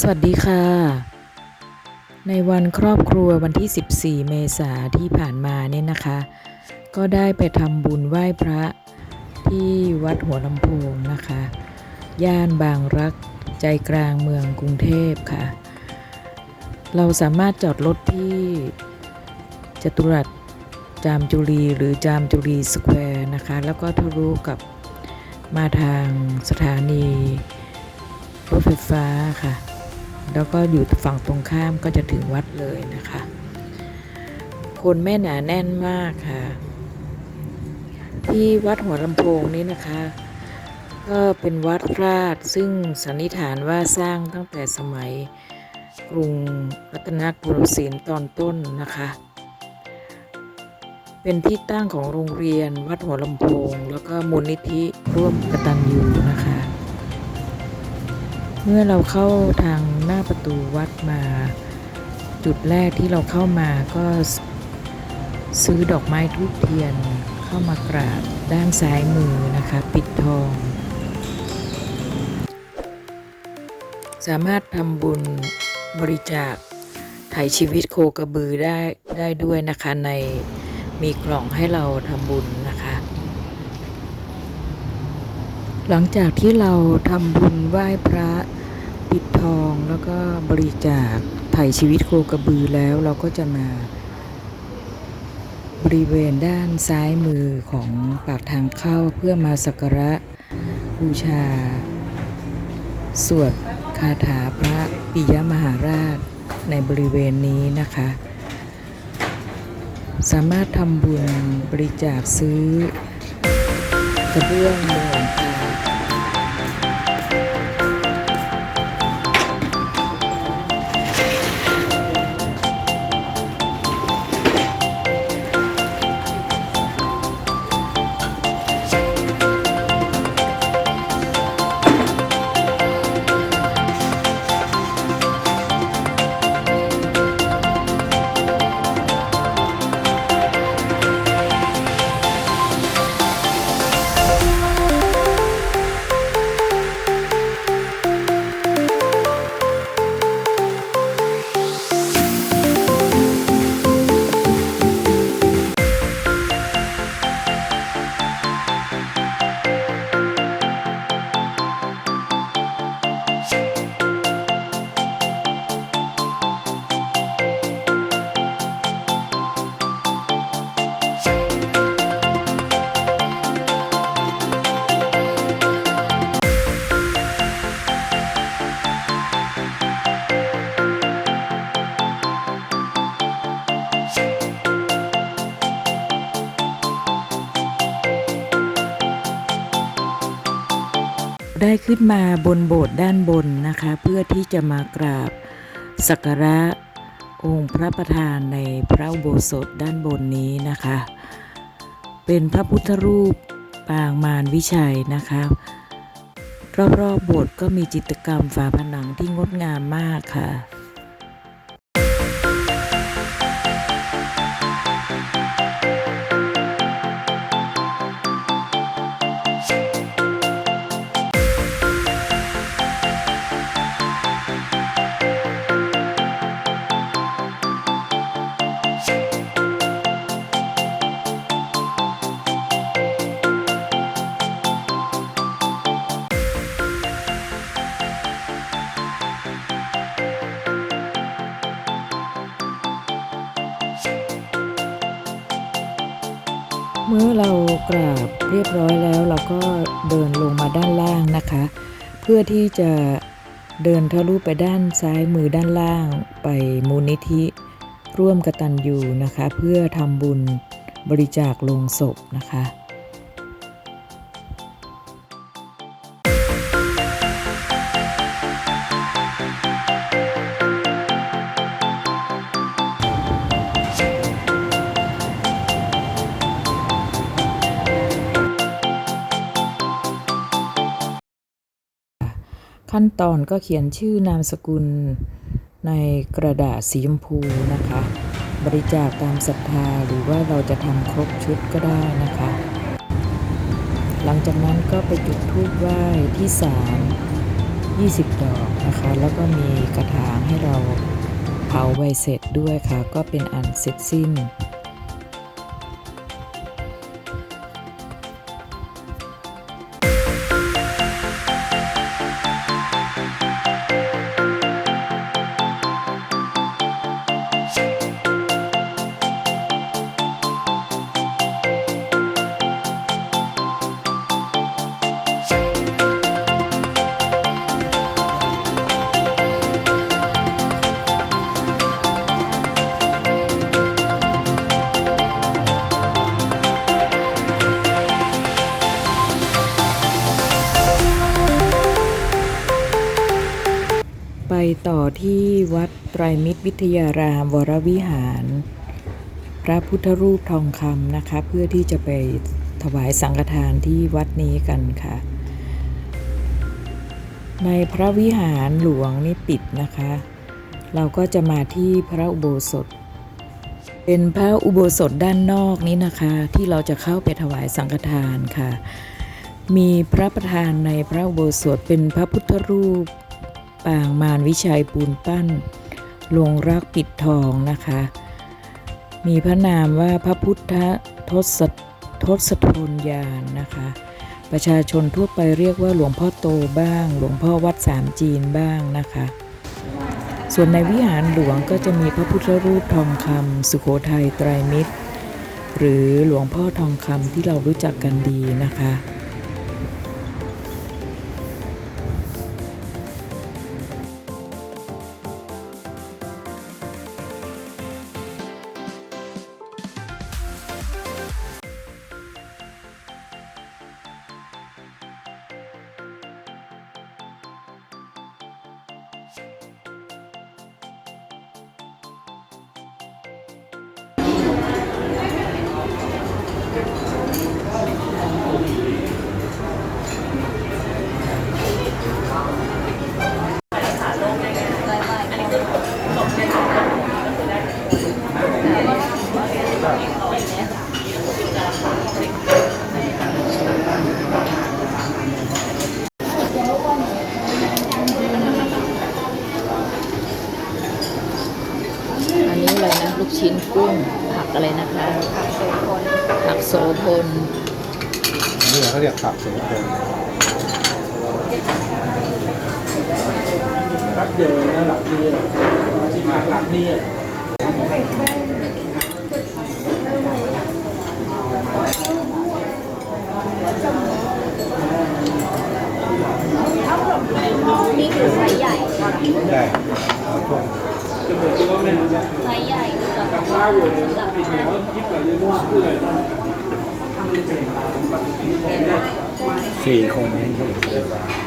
สวัสดีค่ะ ในวันครอบครัววันที่ 14 เมษาที่ผ่านมาเนี่ยนะคะ ก็ได้ไปทำบุญไหว้พระที่วัดหัวลำโพงนะคะ ย่านบางรักใจกลางเมืองกรุงเทพค่ะ เราสามารถจอดรถที่จตุรัสจามจุรีหรือจามจุรีสแควร์นะคะ แล้วก็ทะลุกับมาทางสถานีรถไฟฟ้าค่ะ แล้วก็อยู่ฝั่งตรงข้ามก็จะถึงวัดเลยนะคะ คนไม่หนาแน่นมากค่ะ ที่วัดหัวลำโพงนี้นะคะ ก็เป็นวัดราชซึ่งสันนิษฐานว่าสร้างตั้งแต่สมัยกรุงรัตนโกสินทร์ตอนต้นนะคะ เป็นที่ตั้งของโรงเรียนวัดหัวลำโพง แล้วก็มูลนิธิร่วมกตัญญูนะคะ เมื่อเราเข้าทางหน้าประตูวัดมา จุดแรกที่เราเข้ามาก็ซื้อดอกไม้ทูบเทียนเข้ามากราบด้านซ้ายมือนะคะ ปิดทอง สามารถทำบุญบริจาคถ่ายชีวิตโคกระบือได้ได้ด้วยนะคะในมีกล่องให้เราทำบุญนะคะ หลังจากที่เราทำบุญไหว้พระปิดทองแล้วก็บริจาคไถ่ชีวิตโคกระบือแล้วเราก็จะมา บริเวณด้านซ้ายมือของปากทางเข้าเพื่อมาสักการะบูชา สวดคาถาพระปิยมหาราชในบริเวณนี้นะคะ สามารถทำบุญบริจาคซื้อกระเบื้องมุงหลัง ได้ขึ้นมาบนโบสถ์ด้านบนนะคะ เพื่อที่จะมากราบสักการะองค์พระประธานในพระอุโบสถด้านบนนี้นะคะ เป็นพระพุทธรูปปางมารวิชัยนะคะรอบๆโบสถ์ก็มีจิตรกรรมฝาผนังที่งดงามมากค่ะ เมื่อเรากราบเรียบร้อยแล้วเราก็เดินลงมาด้านล่างนะคะ เพื่อที่จะเดินทะลุไปด้านซ้ายมือด้านล่าง ไปมูลนิธิ ร่วมกตัญญูนะคะ เพื่อทำบุญบริจาคลงศพนะคะ ขั้นตอนก็เขียนชื่อนามสกุลในกระดาษสีชมพูนะคะ บริจาคตามศรัทธาหรือว่าเราจะทำครบชุดก็ได้นะคะ หลังจากนั้นก็ไปจุดธูปไหว้ที่ศาล20 ดอกนะคะ แล้วก็มีกระถางให้เราเผาใบเสร็จด้วยค่ะ ก็เป็นอันเสร็จสิ้น ไปต่อที่วัดไตรมิตรวิทยารามวรวิหาร พระพุทธรูปทองคำนะคะ เพื่อที่จะไปถวายสังฆทานที่วัดนี้กันค่ะ ในพระวิหารหลวงนี่ปิดนะคะ เราก็จะมาที่พระอุโบสถ เป็นพระอุโบสถด้านนอกนี้นะคะ ที่เราจะเข้าไปถวายสังฆทานค่ะ มีพระประธานในพระอุโบสถเป็นพระพุทธรูป ปางมารวิชัยปูนปั้น ลงรักปิดทองนะคะ มีพระนามว่าพระพุทธทศทศทนยานนะคะ ประชาชนทั่วไปเรียกว่าหลวงพ่อโตบ้าง หลวงพ่อวัดสามจีนบ้างนะคะ ส่วนในวิหารหลวงก็จะมีพระพุทธรูปทองคำสุโขทัยไตรมิตร หรือหลวงพ่อทองคำที่เรารู้จักกันดีนะคะ อันนี้อะไรนะ ลูกชิ้นกุ้ง อะไรนะคะผักโสพลนี่เขาเรียกผักสมุนไพรแป๊บเดียวนะหลับดีที่มาหลับนี่นี่คือไซส์ใหญ่ได้จะเหมือนที่ว่าแม่จะไซส์ใหญ่คือแบบข้าวอยู่ใน สำหรับปีทานนี้คิดแบบเรื่องเพื่อนสี่คน